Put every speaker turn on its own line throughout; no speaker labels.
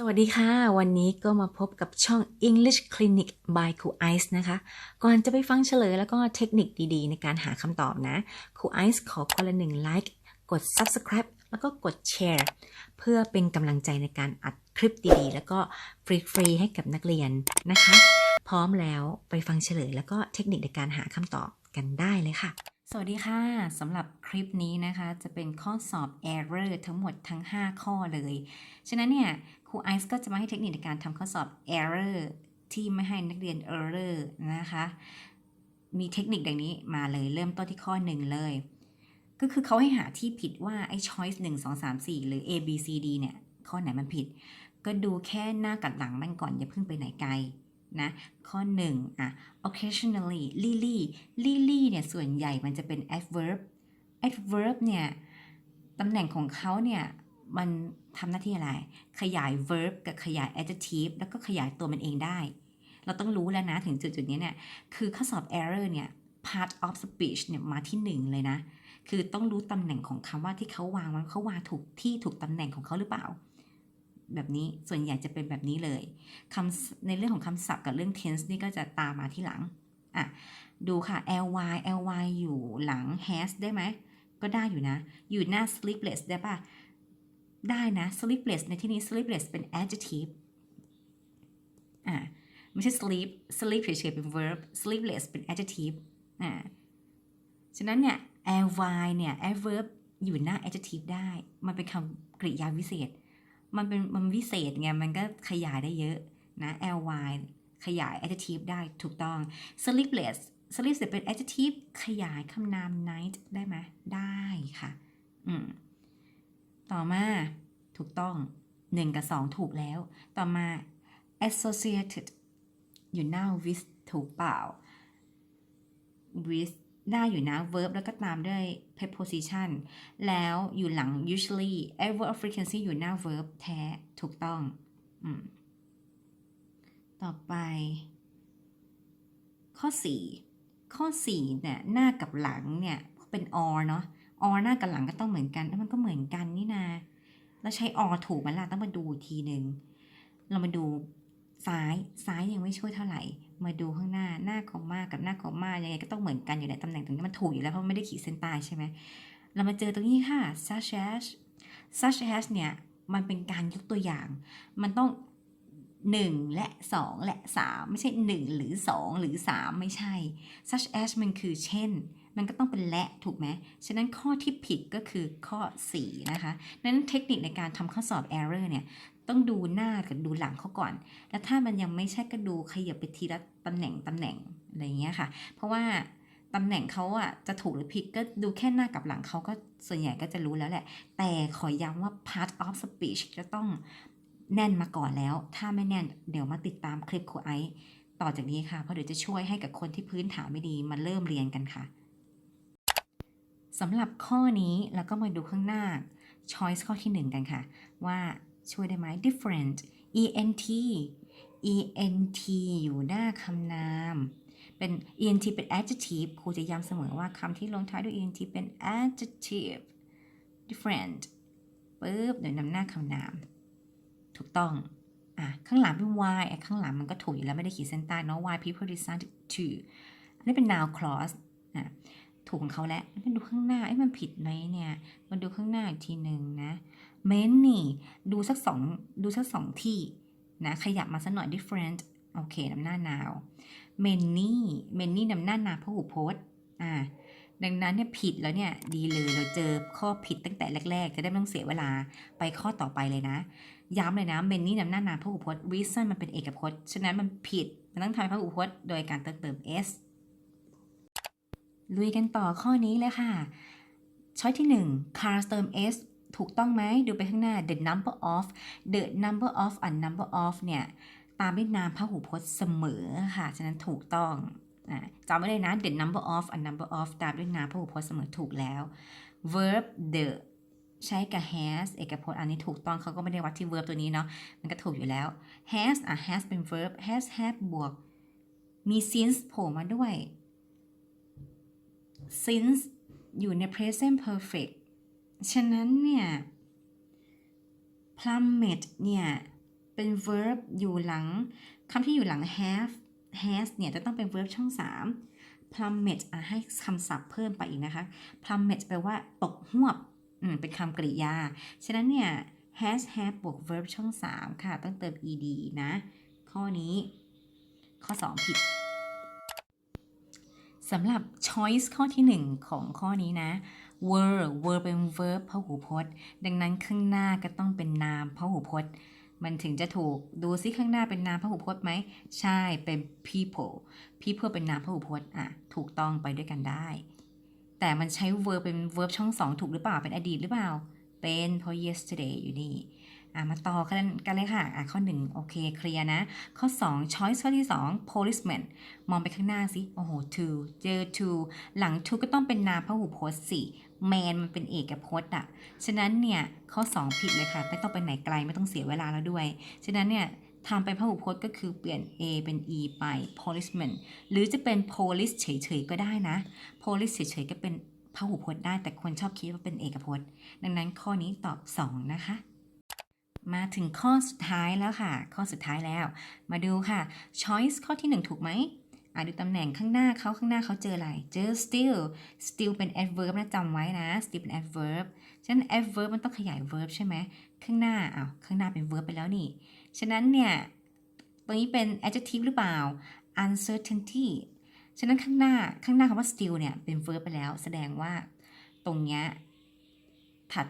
สวัสดีค่ะ วันนี้ก็มาพบกับช่อง English Clinic by ครูไอซ์นะคะ ก่อนจะไปฟังเฉลยแล้วก็เทคนิคดีๆ ในการหาคำตอบนะครูไอซ์ขอคนละหนึ่งไลค์กด Subscribe แล้วก็กดแชร์เพื่อเป็นกำลังใจในการอัดคลิปดีๆ แล้วก็ฟรีๆให้กับนักเรียนนะคะ พร้อมแล้วไปฟังเฉลยแล้วก็เทคนิคในการหาคำตอบกันได้เลยค่ะ สวัสดีค่ะสำหรับคลิปนี้นะคะ จะเป็นข้อสอบ error ทั้งหมดทั้ง 5 ข้อเลย ฉะนั้นเนี่ยครูไอซ์ก็จะมาให้เทคนิคในการทำข้อสอบ error ที่ไม่ให้นักเรียน error นะคะ มีเทคนิคดังนี้มาเลยเริ่มต้นที่ข้อหนึ่งเลย ก็คือเขาให้หาที่ผิดว่าไอ้ choice 1 2 3 4 หรือ A B C D เนี่ย ข้อไหนมันผิด ก็ดูแค่หน้ากับหลังมันก่อนอย่าเพิ่งไปไหนไกล นะข้อหนึ่งอะ occasionally lily lily เนี่ยส่วนใหญ่มันจะเป็น adverb adverb เนี่ยตำแหน่งของเขาเนี่ยมันทำหน้าที่อะไร ขยาย verb กับขยาย adjective แล้วก็ขยายตัวมันเองได้ เราต้องรู้แล้วนะถึงจุดจุดๆนี้เนี่ยคือข้อสอบ error เนี่ย part of speech เนี่ยมาที่หนึ่งเลยนะ คือต้องรู้ตำแหน่งของคำว่าที่เขาวางมันเขาวางถูกที่ถูกตำแหน่งของเขาหรือเปล่า แบบนี้ส่วนใหญ่จะเป็นแบบนี้เลยคำในเรื่องของคำศัพท์กับเรื่อง tense นี่ก็จะตามมาที่หลังอะดูค่ะ ly ly อยู่หลัง has ได้ไหม ก็ได้อยู่นะ อยู่หน้า sleepless ได้ปะได้นะ sleepless ในที่นี้ sleepless เป็น adjective อะไม่ใช่ sleep sleep เฉยๆเป็น verb sleepless เป็น adjective อ่าฉะนั้นเนี่ย ly เนี่ย adverb อยู่หน้า adjective ได้ มันเป็นคำกริยาวิเศษ มันเป็นมันวิเศษไง มันก็ขยายได้เยอะนะ ly ขยาย adjective ได้ถูกต้อง sleepless sleepless เป็น adjective ขยายคำนาม night ได้ไหมได้ค่ะ อืม ต่อมาถูกต้อง 1 กับ 2 ถูกแล้ว ต่อมา associated อยู่หน้า with ถูกเปล่า with ได้อยู่นะ verb แล้วก็ตามด้วย preposition แล้วอยู่หลัง usually adverb of frequency อยู่หน้า verb แท้ถูกต้องอต่อไป ข้อ 4 ข้อ4เนี่ยหน้ากับหลังเนี่ยเป็น or เนาะ or หน้ากับหลังก็ต้องเหมือนกันแล้วมันก็เหมือนกันนี่นาแล้วใช้ or ถูกไหมล่ะต้องมาดูทีหนึ่งเรามาดูซ้ายซ้ายยังไม่ช่วยเท่าไหร่ มาดูข้างหน้าหน้าคอมมากับหน้าคอมมายังไงก็ต้องเหมือนกันอยู่ในตำแหน่งตรงนี้มันถูกอยู่แล้วเพราะไม่ได้ขีดเส้นใต้ใช่ไหมเรามาเจอตรงนี้ค่ะ such as such as เนี่ยมันเป็นการยกตัวอย่าง มันต้อง 1 และ 2 และ 3 ไม่ใช่ 1 หรือ 2 หรือ 3 ไม่ใช่ such as มันคือเช่น มันก็ต้องเป็นและถูกไหม ฉะนั้นข้อที่ผิดก็คือข้อ 4 นะคะ นั้นเทคนิคในการทำข้อสอบ error เนี่ย ต้องดูหน้ากับดูหลังเขาก่อน แล้วถ้ามันยังไม่ใช่ก็ดูขยับไปทีละตำแหน่งตำแหน่งอะไรเงี้ยค่ะ เพราะว่าตำแหน่งเขาอะจะถูกหรือผิดก็ดูแค่หน้ากับหลังเขาก็ส่วนใหญ่ก็จะรู้แล้วแหละ แต่ขอย้ำว่า part of speech จะต้องแน่นมาก่อนแล้ว ถ้าไม่แน่นเดี๋ยวมาติดตามคลิปครูไอซ์ต่อจากนี้ค่ะ เพราะเดี๋ยวจะช่วยให้กับคนที่พื้นฐานไม่ดีมาเริ่มเรียนกันค่ะสำหรับข้อนี้แล้วก็มาดูข้างหน้า choice ข้อที่ 1 กันค่ะ ว่า ช่วยได้ไหม different ent ent อยู่หน้าคำนาม เป็น ent เป็น adjective ครูจะย้ำเสมอว่าคำที่ลงท้ายด้วย ent เป็น adjective different ปึ๊บเดี๋ยวนำหน้าคำนาม ถูกต้อง อะ ข้างหลังเป็น y ข้างหลังมันก็ถูกอยู่แล้วไม่ได้ขีดเส้นใต้เนาะ y people decided to อันนี้เป็น noun clause อะ ถูกของเขาแล้วมันดูข้างหน้าไอ้มันผิดไหมเนี่ยมาดูข้างหน้าอีกทีหนึ่งนะ many ดูสักสองดูสักสองที่นะขยับมาสักหน่อย different โอเคนำหน้า now many many นนี่นำหน้านาพหูพจน์อ่าดังนั้นเนี่ยผิดแล้วเนี่ยดีเลยเราเจอข้อผิดตั้งแต่แรก ๆ จะได้ไม่ต้องเสียเวลาไปข้อต่อไปเลยนะ ย้ำเลยนะ many นำหน้านามพหูพจน์ reason มันเป็นเอกพจน์ ฉะนั้นมันผิด มันต้องทำพหูพจน์โดยการเติมเติม s ลุยกันต่อข้อนี้เลยค่ะ ช้อยที่ 1 cars เติม s ถูกต้องไหมดูไปข้างหน้า the number of the number of a number of เนี่ย ตามด้วยนามพหูพจน์เสมอค่ะ ฉะนั้นถูกต้องอะจำไว้เลยนะ the number of a number of ตามด้วยนามพหูพจน์เสมอถูกแล้ว verb the ใช้กับ has เอกพจน์อันนี้ถูกต้องเขาก็ไม่ได้วัดที่ verb ตัวนี้เนาะ มันก็ถูกอยู่แล้ว has อะ has เป็น verb has have บวก มี since โผล่มาด้วย since อยู่ใน present perfect ฉะนั้นเนี่ย plummet เนี่ย เป็น verb อยู่หลังคำที่อยู่หลัง have has เนี่ย จะต้องเป็น verb ช่อง 3 plummet อะให้คำศัพท์เพิ่มไปอีกนะคะ plummet แปลว่าตกหวบอืมเป็นคำกริยา ฉะนั้นเนี่ย has have บวก verb ช่อง 3 ค่ะ ต้องเติม ed นะ ข้อนี้ ข้อ 2 ผิด สำหรับ choice ข้อที่ 1 ของข้อนี้นะ were were เป็น verb พหูพจน์ ดังนั้นข้างหน้าก็ต้องเป็นนามพหูพจน์ มันถึงจะถูกดูซิข้างหน้าเป็นนามพหูพจน์ไหม ใช่เป็น people people เป็นนามพหูพจน์อะถูกต้องไปด้วยกันได้ แต่มันใช้ verb เป็น verb ช่องสองถูกหรือเปล่าเป็นอดีตหรือเปล่า เป็นเพราะ yesterday อยู่นี่ มาต่อกันกันเลยค่ะอะข้อ 1 โอเคเคลียร์นะ ข้อ 2 choice ข้อที่ 2 policeman มองไปข้างหน้าสิ โอ้โห to เจอ to หลัง to ก็ต้องเป็นนามพหูพจน์สิ man มันเป็นเอกพจน์อะฉะนั้นเนี่ย ข้อ 2 ผิดเลยค่ะ ไม่ต้องไปไหนไกลไม่ต้องเสียเวลาแล้วด้วย ฉะนั้นเนี่ยทำเป็นพหูพจน์ก็คือเปลี่ยน a เป็น e ไป policeman หรือจะเป็น police เฉยๆก็ได้นะ police เฉยๆก็เป็นพหูพจน์ได้แต่คนชอบคิดว่าเป็นเอกพจน์ ดังนั้นข้อนี้ตอบ 2 นะคะ มาถึงข้อสุดท้ายแล้วค่ะ ข้อสุดท้ายแล้ว มาดูค่ะ choice ข้อที่ 1 ถูกไหมอะดูตำแหน่งข้างหน้าเขาข้างหน้าเขาเจออะไร เจอ still still เป็น adverb นะจำไว้นะ still เป็น adverb ฉะนั้น adverb มันต้องขยาย verb ใช่ไหมข้างหน้าอ้าวข้างหน้าเป็น verb ไปแล้วนี่ ฉะนั้นเนี่ยตรงนี้เป็น adjective หรือเปล่า uncertainty ฉะนั้นข้างหน้าข้างหน้าคำว่า still เนี่ยเป็น verb ไปแล้ว แสดงว่าตรงเนี้ยถัด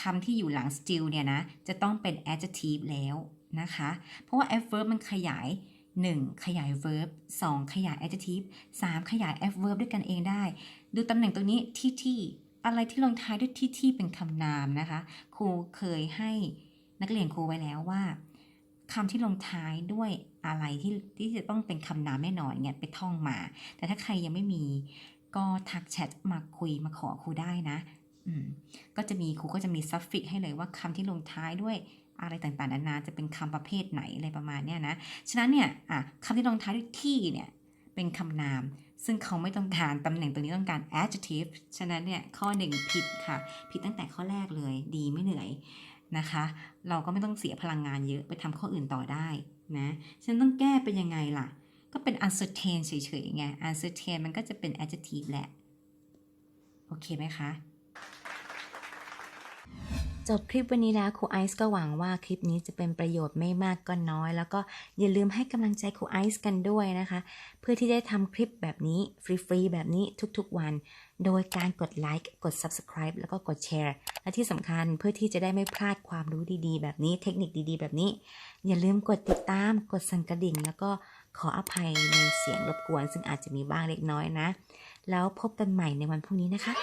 คำที่อยู่หลัง still เนี่ยนะ จะต้องเป็น adjective แล้วนะคะ เพราะว่า adverb มันขยาย 1 ขยาย verb 2 ขยาย adjective 3 ขยาย adverb ด้วยกันเองได้ ดูตำแหน่งตรงนี้ที่ที่อะไรที่ลงท้ายด้วยที่ที่เป็นคำนามนะคะ ครูเคยให้นักเรียนครูไว้แล้วว่าคำที่ลงท้ายด้วยอะไรที่ที่จะต้องเป็นคำนามแน่นอนเนี่ยไปท่องมา แต่ถ้าใครยังไม่มีก็ทักแชทมาคุยมาขอครูได้นะ ก็จะมีครูก็จะมีซัฟฟิกให้เลยว่าคำที่ลงท้ายด้วยอะไรต่างๆนานาจะเป็นคำประเภทไหนอะไรประมาณเนี้ยนะ ฉะนั้นเนี่ยคำที่ลงท้ายด้วยที่เนี่ยเป็นคำนาม ซึ่งเขาไม่ต้องการตำแหน่งตรงนี้ต้องการ adjective ฉะนั้นเนี่ยข้อหนึ่งผิดค่ะ ผิดตั้งแต่ข้อแรกเลยดีไม่เหนื่อยนะคะ เราก็ไม่ต้องเสียพลังงานเยอะไปทำข้ออื่นต่อได้นะฉะนั้นต้องแก้เป็นยังไงล่ะ ก็เป็น uncertain เฉยๆไง uncertain มันก็จะเป็น adjective แหละ โอเคไหมคะ จบคลิปวันนี้แล้วครูไอซ์ก็หวังว่าคลิปนี้จะเป็นประโยชน์ไม่มากก็น้อย แล้วก็อย่าลืมให้กำลังใจครูไอซ์กันด้วยนะคะ เพื่อที่ได้ทำคลิปแบบนี้ ฟรีๆ แบบนี้ทุกๆวัน โดยการกดไลค์กด Subscribe แล้วก็กดแชร์และที่สำคัญเพื่อที่จะได้ไม่พลาดความรู้ดีๆ แบบนี้เทคนิคดีๆ แบบนี้ อย่าลืมกดติดตามกดสั่นกระดิ่ง แล้วก็ขออภัยในเสียงรบกวน ซึ่งอาจจะมีบ้างเล็กน้อยนะ แล้วพบกันใหม่ในวันพรุ่งนี้นะคะ